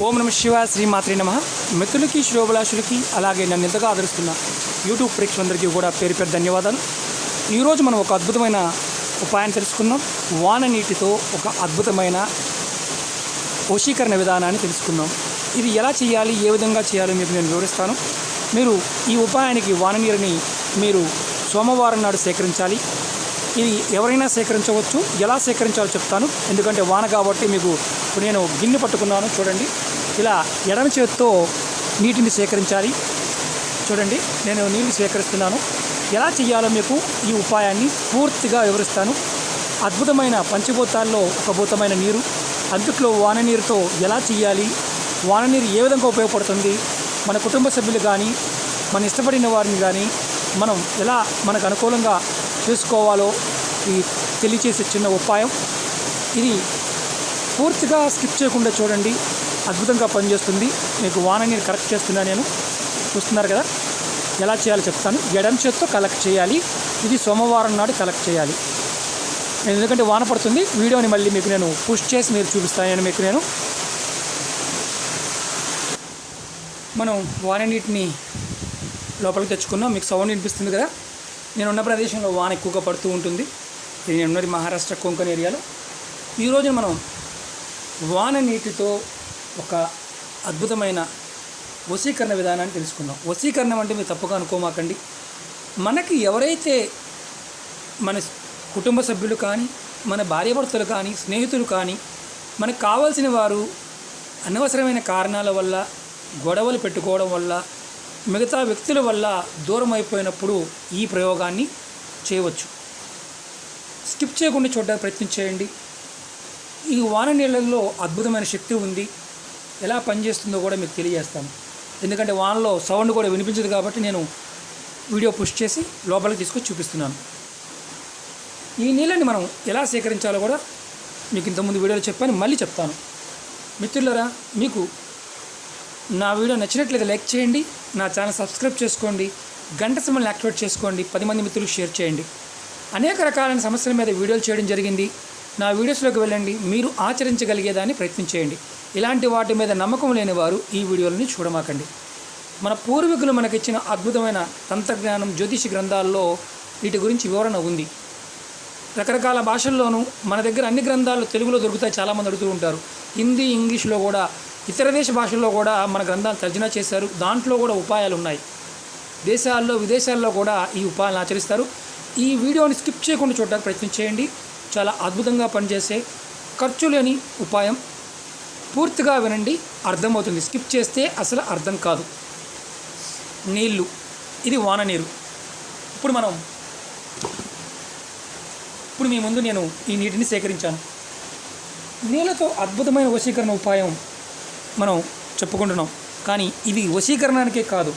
ఓం నమ శివ శ్రీమాత్రి నమ. మిత్రులకి శ్రోభిలాషులకి అలాగే నన్ను ఎంతగా ఆదరిస్తున్న యూట్యూబ్ ప్రేక్షకులందరికీ కూడా పేరు పేరు ధన్యవాదాలు. ఈరోజు మనం ఒక అద్భుతమైన ఉపాయాన్ని తెలుసుకుందాం. వాన నీటితో ఒక అద్భుతమైన వశీకరణ విధానాన్ని తెలుసుకుందాం. ఇది ఎలా చేయాలి? ఏ విధంగా చేయాలో? మీకు నేను వివరిస్తాను. మీరు ఈ ఉపాయానికి వాన నీరుని మీరు సోమవారం నాడు సేకరించాలి. ఇది ఎవరైనా సేకరించవచ్చు. ఎలా సేకరించాలో చెప్తాను. ఎందుకంటే వాన కాబట్టి మీకు ఇప్పుడు నేను గిన్నె పట్టుకున్నాను. చూడండి. ఇలా ఎడమ చేతితో నీటిని సేకరించాలి. చూడండి. నేను నీళ్ళు సేకరిస్తున్నాను. ఎలా చేయాలో మీకు ఈ ఉపాయాన్ని పూర్తిగా వివరిస్తాను. అద్భుతమైన పంచభూతాల్లో ఒక భూతమైన నీరు. అందుట్లో వాన నీరుతో ఎలా చేయాలి? వాన నీరు ఏ విధంగా ఉపయోగపడుతుంది? మన కుటుంబ సభ్యులు కానీ మన ఇష్టపడిన వారిని కానీ మనం ఎలా మనకు అనుకూలంగా చేసుకోవాలో ఈ తెలియచేసే చిన్న ఉపాయం. ఇది పూర్తిగా స్కిప్ చేయకుండా చూడండి. అద్భుతంగా పనిచేస్తుంది. మీకు వాన నీరు కరెక్ట్ చేస్తున్నా నేను. చూస్తున్నారు కదా? ఎలా చేయాలో చెప్తాను. ఎడం చేత్తో కలెక్ట్ చేయాలి. ఇది సోమవారం నాడు కలెక్ట్ చేయాలి. ఎందుకంటే వాన పడుతుంది. వీడియోని మళ్ళీ మీకు నేను పుష్ చేసి మీరు చూపిస్తాను మీకు నేను మనం వాన నీటిని లోపలికి తెచ్చుకున్నాం. మీకు సౌండ్ వినిపిస్తుంది కదా? నేను ఉన్న ప్రదేశంలో వాన ఎక్కువగా పడుతూ ఉంటుంది. నేను ఉన్నది మహారాష్ట్ర కొంకణ ఏరియాలో. ఈరోజు మనం వాన నీటితో ఒక అద్భుతమైన వశీకరణ విధానాన్ని తెలుసుకుందాం. వశీకరణం అంటే మీరు తప్పుగా అనుకోమాకండి. మనకి ఎవరైతే మన కుటుంబ సభ్యులు కానీ మన భార్యాభర్తలు కానీ స్నేహితులు కానీ మనకు కావాల్సిన వారు అనవసరమైన కారణాల వల్ల గొడవలు పెట్టుకోవడం వల్ల మిగతా వ్యక్తుల వల్ల దూరం అయిపోయినప్పుడు ఈ ప్రయోగాన్ని చేయవచ్చు. స్కిప్ చేయకుండా చూడడానికి ప్రయత్నం చేయండి. ఈ వాన నీళ్ళల్లో అద్భుతమైన శక్తి ఉంది. ఎలా పనిచేస్తుందో కూడా మీకు తెలియజేస్తాను. ఎందుకంటే వానలో సౌండ్ కూడా వినిపించదు కాబట్టి నేను వీడియో పుష్ చేసి లోపలికి తీసుకొచ్చి చూపిస్తున్నాను. ఈ నీళ్ళని మనం ఎలా సేకరించాలో కూడా మీకు ఇంతకుముందు వీడియోలో చెప్పాను. మళ్ళీ చెప్తాను. మిత్రులరా మీకు నా వీడియో నచ్చినట్లయితే లైక్ చేయండి. నా ఛానల్ సబ్స్క్రైబ్ చేసుకోండి. గంట సింబల్ని యాక్టివేట్ చేసుకోండి. పది మంది మిత్రులకు షేర్ చేయండి. అనేక రకాలైన సమస్యల మీద వీడియోలు చేయడం జరిగింది. నా వీడియోస్లోకి వెళ్ళండి. మీరు ఆచరించగలిగేదాన్ని ప్రయత్నం చేయండి. ఇలాంటి వాటి మీద నమ్మకం లేని వారు ఈ వీడియోలని చూడమాకండి. మన పూర్వీకులు మనకిచ్చిన అద్భుతమైన తంత్రజ్ఞానం జ్యోతిష గ్రంథాల్లో వీటి గురించి వివరణ ఉంది. రకరకాల భాషల్లోనూ మన దగ్గర అన్ని గ్రంథాలు తెలుగులో దొరుకుతాయి చాలామంది అడుగుతూ ఉంటారు. హిందీ ఇంగ్లీష్లో కూడా ఇతర దేశ భాషల్లో కూడా మన గ్రంథాలు తర్జన చేశారు. దాంట్లో కూడా ఉపాయాలు ఉన్నాయి దేశాల్లో విదేశాల్లో కూడా ఈ ఉపాయాలను ఆచరిస్తారు. ఈ వీడియోని స్కిప్ చేయకుండా చూడడానికి ప్రయత్నం చేయండి. చాలా అద్భుతంగా పనిచేసే ఖర్చు లేని ఉపాయం. పూర్తిగా వినండి. అర్థమవుతుంది. స్కిప్ చేస్తే అసలు అర్థం కాదు. నీళ్ళు ఇది వాన నీరు. ఇప్పుడు మనం ఇప్పుడు మీ ముందు నేను ఈ నీటిని సేకరించాను. నీళ్ళతో అద్భుతమైన వశీకరణ ఉపాయం మనం చెప్పుకుంటున్నాం. కానీ ఇది వశీకరణానికే కాదు.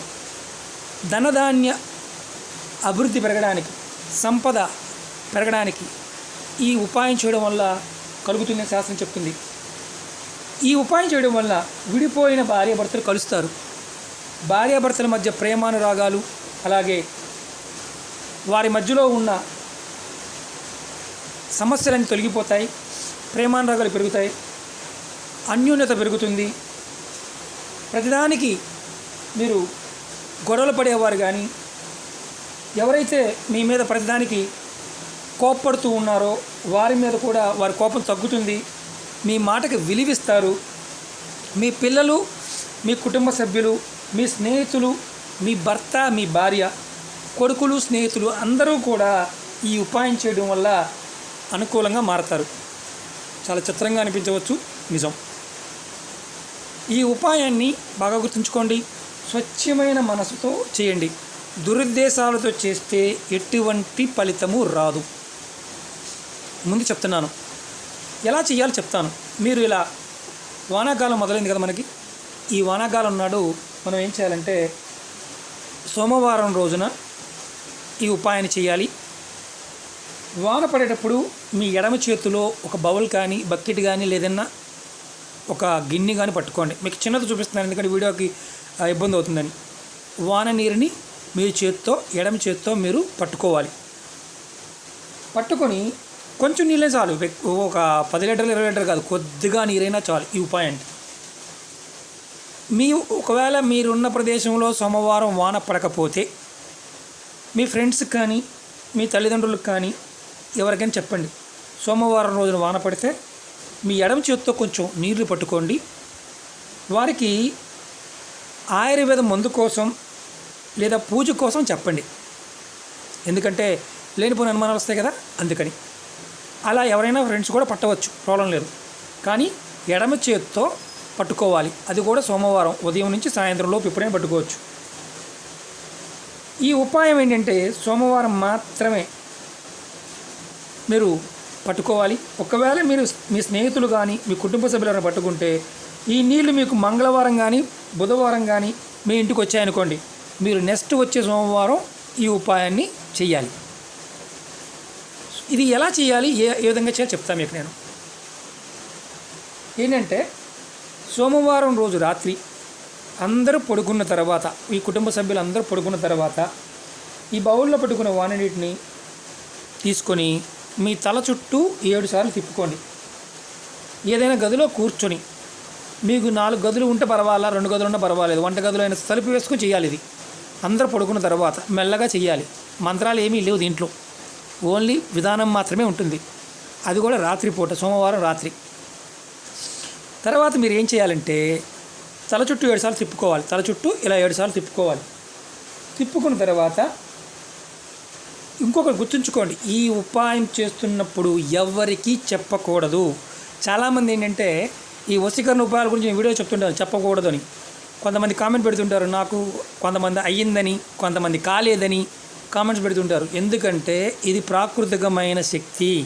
ధనధాన్య అభివృద్ధి పెరగడానికి సంపద పెరగడానికి ఈ ఉపాయం చేయడం వల్ల కలుగుతుందని శాస్త్రం చెప్తుంది. ఈ ఉపాయం చేయడం వల్ల విడిపోయిన భార్యాభర్తలు కలుస్తారు. భార్యాభర్తల మధ్య ప్రేమానురాగాలు అలాగే వారి మధ్యలో ఉన్న సమస్యలన్నీ తొలగిపోతాయి ప్రేమానురాగాలు పెరుగుతాయి అన్యోన్యత పెరుగుతుంది. ప్రతిదానికి మీరు గొడవలు పడేవారు కానీ ఎవరైతే మీ మీద ప్రతిదానికి కోప్పడుతూ ఉన్నారో వారి మీద కూడా వారి కోపం తగ్గుతుంది. మీ మాటకి విలువిస్తారు. మీ పిల్లలు మీ కుటుంబ సభ్యులు మీ స్నేహితులు మీ భర్త మీ భార్య కొడుకులు స్నేహితులు అందరూ కూడా ఈ ఉపాయం చేయడం వల్ల అనుకూలంగా మారతారు. చాలా చిత్రంగా అనిపించవచ్చు. నిజం. ఈ ఉపాయాన్ని బాగా గుర్తుంచుకోండి. స్వచ్ఛమైన మనసుతో చేయండి. దురుద్దేశాలతో చేస్తే ఎటువంటి ఫలితము రాదు. ముందు చెప్తున్నాను. ఎలా చేయాలో చెప్తాను. మీరు ఇలా వానాకాలం మొదలైంది కదా మనకి. ఈ వానాకాలం నాడు మనం ఏం చేయాలంటే సోమవారం రోజున ఈ ఉపాయాన్ని చేయాలి. వాన పడేటప్పుడు మీ ఎడమ చేతిలో ఒక బౌల్ కానీ బకెట్ కానీ లేదన్నా ఒక గిన్నె కానీ పట్టుకోండి. మీకు చిన్నది చూపిస్తున్నాను ఎందుకంటే వీడియోకి ఇబ్బంది అవుతుందని. వాన నీరుని మీ చేతితో ఎడమ చేతితో మీరు పట్టుకోవాలి. పట్టుకొని కొంచెం నీళ్ళే చాలు. ఒక పది లీటర్లు ఇరవై లీటర్ కాదు. కొద్దిగా నీరైనా చాలు ఈ ఉపాయానికి మీ ఒకవేళ మీరున్న ప్రదేశంలో సోమవారం వాన పడకపోతే మీ ఫ్రెండ్స్కి కానీ మీ తల్లిదండ్రులకు కానీ ఎవరికైనా చెప్పండి. సోమవారం రోజున వాన పడితే మీ ఎడమ చేతితో కొంచెం నీళ్ళు పట్టుకోండి. వారికి ఆయుర్వేద మందు కోసం లేదా పూజ కోసం చెప్పండి. ఎందుకంటే లేనిపోయిన అనుమానాలు వస్తాయి కదా అందుకని. అలా ఎవరైనా ఫ్రెండ్స్ కూడా పట్టవచ్చు ప్రాబ్లం లేదు. కానీ ఎడమ చేతితో పట్టుకోవాలి. అది కూడా సోమవారం ఉదయం నుంచి సాయంత్రం లోపు ఎప్పుడైనా పట్టుకోవచ్చు. ఈ ఉపాయం ఏంటంటే సోమవారం మాత్రమే మీరు పట్టుకోవాలి. ఒకవేళ మీరు మీ స్నేహితులు కానీ మీ కుటుంబ సభ్యులను పట్టుకుంటే ఈ నీళ్ళు మీకు మంగళవారం కానీ బుధవారం కానీ మీ ఇంటికి వచ్చాయనుకోండి. మీరు నెక్స్ట్ వచ్చే సోమవారం ఈ ఉపాయాన్ని చేయాలి ఇది ఎలా చేయాలి ఏ ఏ విధంగా చేయాలి చెప్తాను మీకు నేను. ఏంటంటే సోమవారం రోజు రాత్రి అందరూ పడుకున్న తర్వాత ఈ కుటుంబ సభ్యులు అందరూ పడుకున్న తర్వాత ఈ బౌల్లో పెట్టుకున్న వాననీటిని తీసుకొని మీ తల చుట్టూ ఏడు సార్లు తిప్పుకోండి. ఏదైనా గదిలో కూర్చొని మీకు నాలుగు గదులు ఉంటే పర్వాలా రెండు గదులు ఉంటే పర్వాలేదు వంట గదులు అయినా తలుపు వేసుకొని చేయాలి ఇది. అందరూ పడుకున్న తర్వాత మెల్లగా చేయాలి మంత్రాలు ఏమీ లేవు దీంట్లో. ఓన్లీ విధానం మాత్రమే ఉంటుంది. అది కూడా రాత్రిపూట సోమవారం రాత్రి. తర్వాత మీరు ఏం చేయాలంటే తల చుట్టూ ఏడుసార్లు తిప్పుకోవాలి. తల చుట్టూ ఇలా ఏడుసార్లు తిప్పుకోవాలి. తిప్పుకున్న తర్వాత ఇంకొకటి గుర్తుంచుకోండి. ఈ ఉపాయం చేస్తున్నప్పుడు ఎవరికీ చెప్పకూడదు. చాలామంది ఏంటంటే ఈ వసీకరణ ఉపాయాల గురించి నేను వీడియో చెప్తుంటాను చెప్పకూడదు అని. కొంతమంది కామెంట్ పెడుతుంటారు నాకు కొంతమంది అయ్యిందని కొంతమంది కాలేదని కామెంట్స్ పెడుతుంటారు. ఎందుకంటే ఇది ప్రాకృతికమైన శక్తి.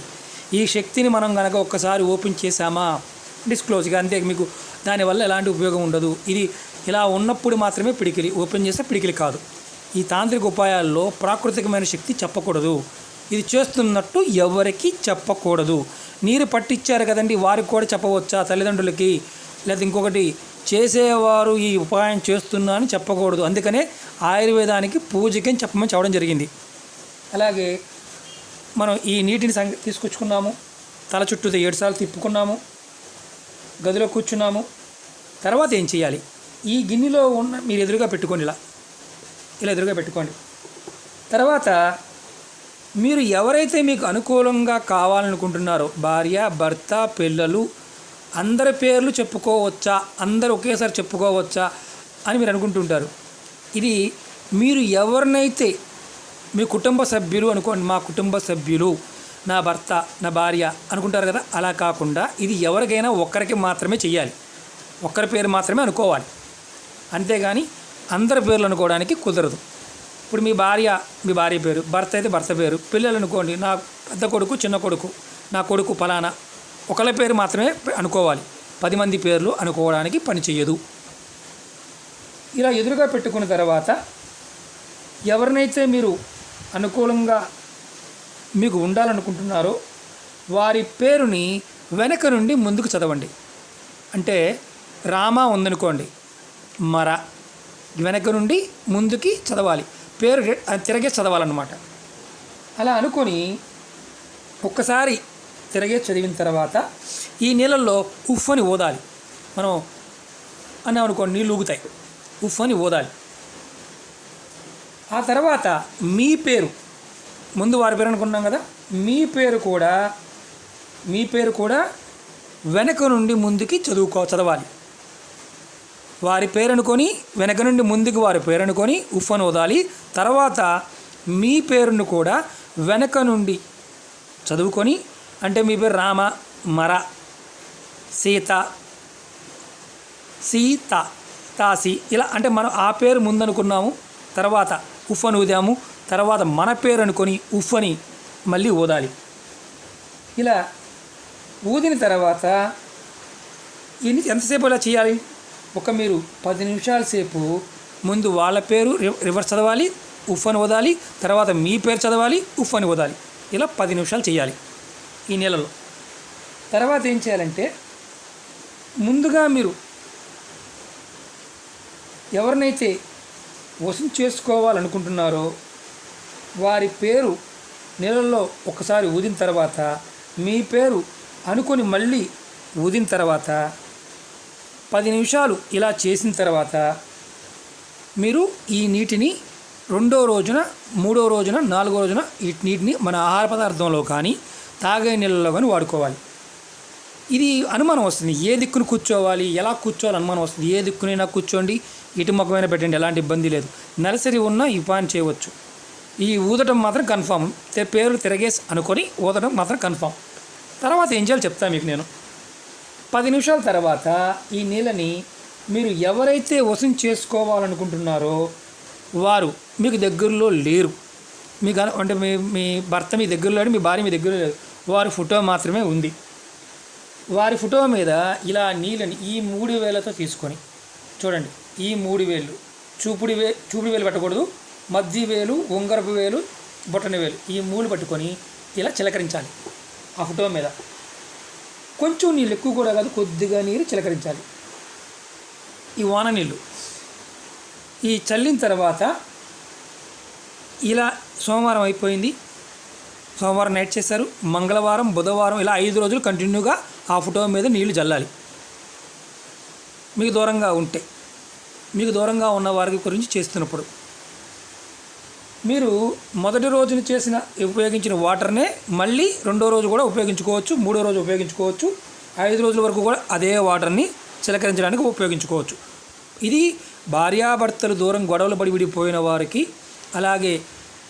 ఈ శక్తిని మనం కనుక ఒక్కసారి ఓపెన్ చేసామా డిస్క్లోజ్గా అంతే మీకు దానివల్ల ఎలాంటి ఉపయోగం ఉండదు. ఇది ఇలా ఉన్నప్పుడు మాత్రమే పిడికిలి ఓపెన్ చేస్తే పిడికిలి కాదు. ఈ తాంత్రిక ఉపాయాల్లో ప్రాకృతికమైన శక్తి చెప్పకూడదు. ఇది చేస్తున్నట్టు ఎవరికి చెప్పకూడదు. నీరు పట్టించారు కదండి వారికి కూడా చెప్పవచ్చా తల్లిదండ్రులకి? లేదా ఇంకొకటి చేసేవారు ఈ ఉపాయం చేస్తున్నా అని చెప్పకూడదు. అందుకనే ఆయుర్వేదానికి పూజకి అని చెప్పమని చెప్పడం జరిగింది. అలాగే మనం ఈ నీటిని సంగ తీసుకొచ్చుకున్నాము. తల చుట్టూ ఏడుసార్లు తిప్పుకున్నాము. గదిలో కూర్చున్నాము. తర్వాత ఏం చేయాలి? ఈ గిన్నెలో ఉన్న మీరు ఎదురుగా పెట్టుకోండి ఇలా. ఇలా ఎదురుగా పెట్టుకోండి. తర్వాత మీరు ఎవరైతే మీకు అనుకూలంగా కావాలనుకుంటున్నారో భార్య భర్త పిల్లలు అందరి పేర్లు చెప్పుకోవచ్చా? అందరు ఒకేసారి చెప్పుకోవచ్చా? అని మీరు అనుకుంటుంటారు. ఇది మీరు ఎవరినైతే మీ కుటుంబ సభ్యులు అనుకోండి మా కుటుంబ సభ్యులు నా భర్త నా భార్య అనుకుంటారు కదా అలా కాకుండా ఇది ఎవరికైనా ఒక్కరికి మాత్రమే చేయాలి ఒక్కరి పేరు మాత్రమే అనుకోవాలి. అంతేగాని అందరి పేర్లు అనుకోవడానికి కుదరదు. ఇప్పుడు మీ భార్య మీ భార్య పేరు భర్త అయితే భర్త పేరు పిల్లలు అనుకోండి నా పెద్ద కొడుకు చిన్న కొడుకు నా కొడుకు ఫలానా ఒకళ్ళ పేరు మాత్రమే అనుకోవాలి. పది మంది పేర్లు అనుకోవడానికి పని ఇలా ఎదురుగా పెట్టుకున్న తర్వాత ఎవరినైతే మీరు అనుకూలంగా మీకు ఉండాలనుకుంటున్నారో వారి పేరుని వెనక నుండి ముందుకు చదవండి. అంటే రామ ఉందనుకోండి మర వెనక నుండి ముందుకి చదవాలి. పేరు తిరగే చదవాలన్నమాట. అలా అనుకొని ఒక్కసారి తిరగే చదివిన తర్వాత ఈ నీళ్ళల్లో ఉఫ్ అని ఓదాలి. మనం అని అనుకోండి నీళ్ళు ఊగుతాయి. ఉఫ్ అని ఓదాలి. ఆ తర్వాత మీ పేరు. ముందు వారి పేరు అనుకున్నాం కదా? మీ పేరు కూడా మీ పేరు కూడా వెనక నుండి ముందుకి చదువుకో చదవాలి. వారి పేరు అనుకొని వెనక నుండి ముందుకు వారి పేరు అనుకొని ఉఫ్ అని వదాలి తర్వాత మీ పేరును కూడా వెనక నుండి చదువుకొని అంటే మీ పేరు రామ మర సీత సీత తాసి. ఇలా అంటే మనం ఆ పేరు ముందనుకున్నాము తర్వాత ఉఫ్ అని ఊదాము తర్వాత మన పేరు అనుకొని ఉఫ్ అని మళ్ళీ ఊదాలి. ఇలా ఊదిన తర్వాత ఎన్ని ఎంతసేపు ఇలా చేయాలి? ఒక మీరు పది నిమిషాల సేపు ముందు వాళ్ళ పేరు రివర్స్ చదవాలి ఉఫ్ అని వదాలి తర్వాత మీ పేరు చదవాలి ఉఫ్ అని వదాలి ఇలా పది నిమిషాలు చేయాలి. ఈ నెలలో. తర్వాత ఏం చేయాలంటే ముందుగా మీరు ఎవరినైతే వసూలు చేసుకోవాలనుకుంటున్నారో వారి పేరు నెలల్లో ఒకసారి ఊదిన తర్వాత మీ పేరు అనుకొని మళ్ళీ ఊదిన తర్వాత పది నిమిషాలు ఇలా చేసిన తర్వాత మీరు ఈ నీటిని రెండో రోజున మూడో రోజున నాలుగో రోజున ఈ నీటిని మన ఆహార పదార్థంలో కానీ తాగే నీళ్ళలో కానీ వాడుకోవాలి. ఇది అనుమానం వస్తుంది. ఏ దిక్కును కూర్చోవాలి? ఎలా కూర్చోవాలి? అనుమానం వస్తుంది. ఏ దిక్కునైనా కూర్చోండి. ఇటు ముఖమైన పెట్టండి. ఎలాంటి ఇబ్బంది లేదు. నర్సరీ ఉన్నా ఈ పాన్ చేయవచ్చు. ఈ ఊదటం మాత్రం కన్ఫామ్. పేరు తిరగేసి అనుకొని ఊదటం మాత్రం కన్ఫామ్. తర్వాత ఏం చేయాలో చెప్తాను మీకు నేను. పది నిమిషాల తర్వాత ఈ నీళ్ళని మీరు ఎవరైతే వసూలు చేసుకోవాలనుకుంటున్నారో వారు మీకు దగ్గరలో లేరు. మీకు అంటే మీ మీ భర్త మీ దగ్గరలో లేడు మీ భార్య మీ దగ్గరలో లేదు వారి ఫోటో మాత్రమే ఉంది. వారి ఫోటో మీద ఇలా నీళ్ళని ఈ మూడు వేలతో తీసుకొని చూడండి ఈ మూడు వేలు చూపుడు వే చూపుడు వేలు పెట్టకూడదు మధ్య వేలు ఉంగరపు వేలు బొట్టని వేలు ఈ మూడు పట్టుకొని ఇలా చిలకరించాలి ఆ ఫోటో మీద. కొంచెం నీళ్ళు ఎక్కువ కూడా కాదు కొద్దిగా నీరు చిలకరించాలి. ఈ వాన నీళ్ళు. ఈ చల్లిన తర్వాత ఇలా సోమవారం అయిపోయింది. సోమవారం నైట్ చేశారు. మంగళవారం బుధవారం ఇలా ఐదు రోజులు కంటిన్యూగా ఆ ఫోటో మీద నీళ్ళు చల్లాలి మీకు దూరంగా ఉంటే మీకు దూరంగా ఉన్న వారి గురించి చేస్తున్నప్పుడు మీరు మొదటి రోజున చేసిన ఉపయోగించిన వాటర్నే మళ్ళీ రెండో రోజు కూడా ఉపయోగించుకోవచ్చు మూడో రోజు ఉపయోగించుకోవచ్చు ఐదు రోజుల వరకు కూడా అదే వాటర్ని చిలకరించడానికి ఉపయోగించుకోవచ్చు. ఇది భార్యాభర్తలు దూరం గొడవలు పడి విడిపోయిన వారికి అలాగే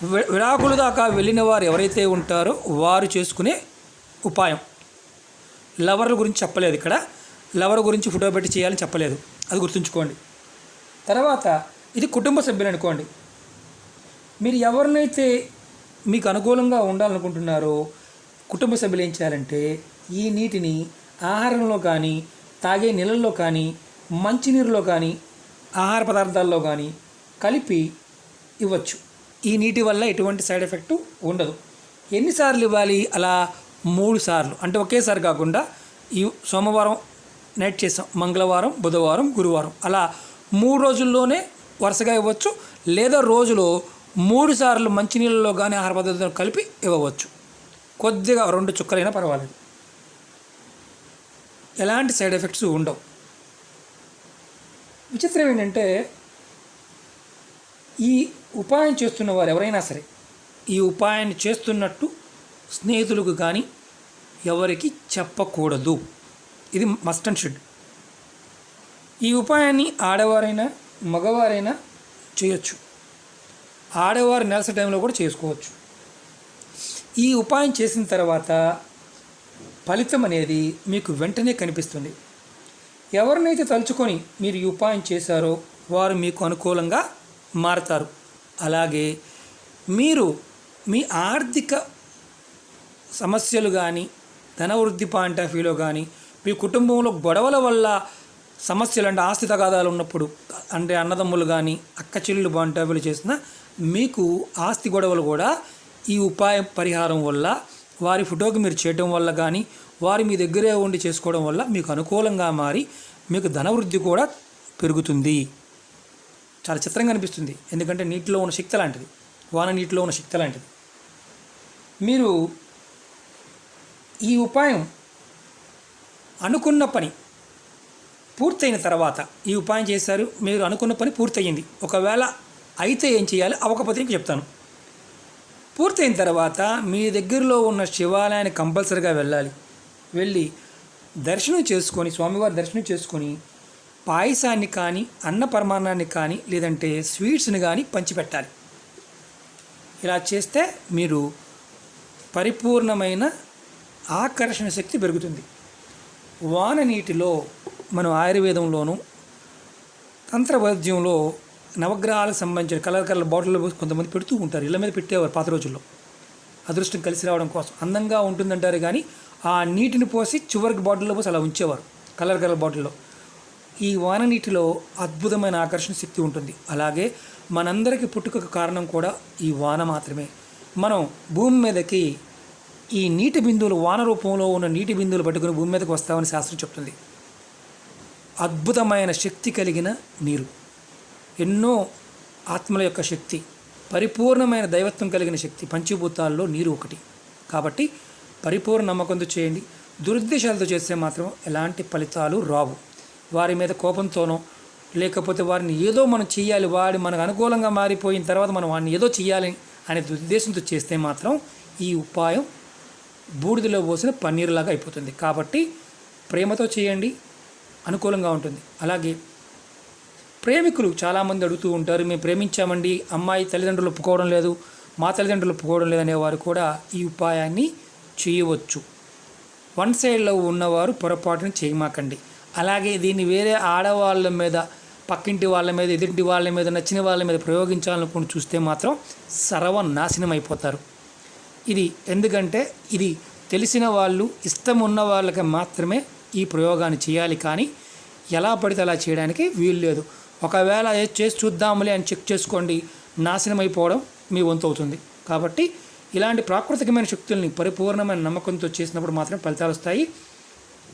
విడాకుల దాకా వెళ్ళిన వారు ఎవరైతే ఉంటారో వారు చేసుకునే ఉపాయం. లవర్ల గురించి చెప్పలేదు ఇక్కడ. లవర్ గురించి ఫోటో పెట్టి చేయాలని చెప్పలేదు. అది గుర్తుంచుకోండి. తర్వాత ఇది కుటుంబ సభ్యులు అనుకోండి. మీరు ఎవరినైతే మీకు అనుకూలంగా ఉండాలనుకుంటున్నారో కుటుంబ సభ్యులు ఏం చేయాలంటే ఈ నీటిని ఆహారంలో కానీ తాగే నీళ్ళల్లో కానీ మంచినీరులో కానీ ఆహార పదార్థాల్లో కానీ కలిపి ఇవ్వచ్చు. ఈ నీటి వల్ల ఎటువంటి సైడ్ ఎఫెక్ట్ ఉండదు. ఎన్నిసార్లు ఇవ్వాలి? అలా మూడు సార్లు. అంటే ఒకేసారి కాకుండా ఈ సోమవారం నైట్ చేసాం. మంగళవారం బుధవారం గురువారం. అలా మూడు రోజుల్లోనే వరుసగా ఇవ్వచ్చు. లేదా రోజులో మూడు సార్లు మంచినీళ్ళలో కానీ ఆహార పదార్థాలు కలిపి ఇవ్వవచ్చు. కొద్దిగా రెండు చుక్కలైనా పర్వాలేదు. ఎలాంటి సైడ్ ఎఫెక్ట్స్ ఉండవు. విచిత్రం ఏంటంటే ఈ ఉపాయం చేస్తున్న వారు ఎవరైనా సరే ఈ ఉపాయాన్ని చేస్తున్నట్టు స్నేహితులకు కానీ ఎవరికి చెప్పకూడదు. ఇది మస్ట్ అండ్ షుడ్ ఈ ఉపాయాన్ని ఆడవారైనా మగవారైనా చేయొచ్చు. ఆడవారు నెలస టైంలో కూడా చేసుకోవచ్చు. ఈ ఉపాయం చేసిన తర్వాత ఫలితం అనేది మీకు వెంటనే కనిపిస్తుంది. ఎవరినైతే తలుచుకొని మీరు ఈ ఉపాయం చేశారో వారు మీకు అనుకూలంగా మారతారు. అలాగే మీరు మీ ఆర్థిక సమస్యలు కానీ ధన వృద్ధి పాయింట్ ఆఫ్ వ్యూలో కానీ మీ కుటుంబంలో గొడవల వల్ల సమస్యలు అంటే ఆస్తి తగాదాలు ఉన్నప్పుడు అంటే అన్నదమ్ములు కానీ అక్క చెల్లెలు పాయింట్ ఆఫ్ వ్యూలో చేసిన మీకు ఆస్తి గొడవలు కూడా ఈ ఉపాయం పరిహారం వల్ల వారి ఫోటోకి మీరు చేయటం వల్ల కానీ వారి మీ దగ్గరే ఉండి చేసుకోవడం వల్ల మీకు అనుకూలంగా మారి మీకు ధనవృద్ధి కూడా పెరుగుతుంది. చాలా చిత్రంగా అనిపిస్తుంది. ఎందుకంటే నీటిలో ఉన్న శక్తి లాంటిది వాన నీటిలో ఉన్న శక్తి లాంటిది మీరు ఈ ఉపాయం అనుకున్న పని పూర్తయిన తర్వాత ఈ ఉపాయం చేశారు. మీరు అనుకున్న పని పూర్తయింది. ఒకవేళ అయితే ఏం చేయాలి? అవకపోతే ఇంక చెప్తాను. పూర్తయిన తర్వాత మీ దగ్గరలో ఉన్న శివాలయాన్ని కంపల్సరిగా వెళ్ళాలి. వెళ్ళి దర్శనం చేసుకొని స్వామివారి దర్శనం చేసుకొని పాయసాన్ని కానీ అన్న పరమాన్నాన్ని కానీ లేదంటే స్వీట్స్ని కానీ పంచిపెట్టాలి. ఇలా చేస్తే మీరు పరిపూర్ణమైన ఆకర్షణ శక్తి పెరుగుతుంది. వాన నీటిలో మనం ఆయుర్వేదంలోను తంత్ర వైద్యంలో నవగ్రహాలకు సంబంధించిన కలర్ కలర్ బాటిల్లో కొంతమంది పెడుతూ ఉంటారు. ఇళ్ళ మీద పెట్టేవారు పాత రోజుల్లో. అదృష్టం కలిసి రావడం కోసం. అందంగా ఉంటుందంటారు కానీ ఆ నీటిని పోసి చివరికి బాటిల్లో పోసి అలా ఉంచేవారు. కలర్ కలర్ బాటిల్లో. ఈ వాన నీటిలో అద్భుతమైన ఆకర్షణ శక్తి ఉంటుంది. అలాగే మనందరికీ పుట్టుకకు కారణం కూడా ఈ వాన మాత్రమే. మనం భూమి మీదకి ఈ నీటి బిందువులు వాన రూపంలో ఉన్న నీటి బిందువులు పట్టుకుని భూమి మీదకి వస్తామని శాస్త్రం చెప్తుంది. అద్భుతమైన శక్తి కలిగిన నీరు. ఎన్నో ఆత్మల యొక్క శక్తి పరిపూర్ణమైన దైవత్వం కలిగిన శక్తి పంచభూతాల్లో నీరు ఒకటి. కాబట్టి పరిపూర్ణ నమ్మకంతో చేయండి. దురుద్దేశాలతో చేస్తే మాత్రం ఎలాంటి ఫలితాలు రావు. వారి మీద కోపంతోనో లేకపోతే వారిని ఏదో మనం చేయాలి వాడి మనకు అనుకూలంగా మారిపోయిన తర్వాత మనం వాడిని ఏదో చేయాలి అనే ఉద్దేశంతో చేస్తే మాత్రం ఈ ఉపాయం బూడిదలో పోసిన పన్నీరులాగా అయిపోతుంది. కాబట్టి ప్రేమతో చేయండి అనుకూలంగా ఉంటుంది. అలాగే ప్రేమికులు చాలామంది అడుగుతూ ఉంటారు మేము ప్రేమించామండి అమ్మాయి తల్లిదండ్రులు ఒప్పుకోవడం లేదు మా తల్లిదండ్రులు ఒప్పుకోవడం లేదు అనేవారు కూడా ఈ ఉపాయాన్ని చేయవచ్చు. వన్ సైడ్ లవ్ ఉన్నవారు పొరపాటును చేయమాకండి. అలాగే దీన్ని వేరే ఆడవాళ్ళ మీద పక్కింటి వాళ్ళ మీద ఎదుటి వాళ్ళ మీద నచ్చిన వాళ్ళ మీద ప్రయోగించాలనుకుని చూస్తే మాత్రం సర్వనాశనం అయిపోతారు ఇది ఎందుకంటే ఇది తెలిసిన వాళ్ళు ఇష్టం ఉన్న వాళ్ళకి మాత్రమే ఈ ప్రయోగాన్ని చేయాలి కానీ ఎలా పడితే అలా చేయడానికి వీలు లేదు. ఒకవేళ ఏది చేసి చూద్దాములే అని చెక్ చేసుకోండి నాశనం అయిపోవడం మీ వంతు అవుతుంది. కాబట్టి ఇలాంటి ప్రాకృతికమైన శక్తుల్ని పరిపూర్ణమైన నమ్మకంతో చేసినప్పుడు మాత్రం ఫలితాలు వస్తాయి.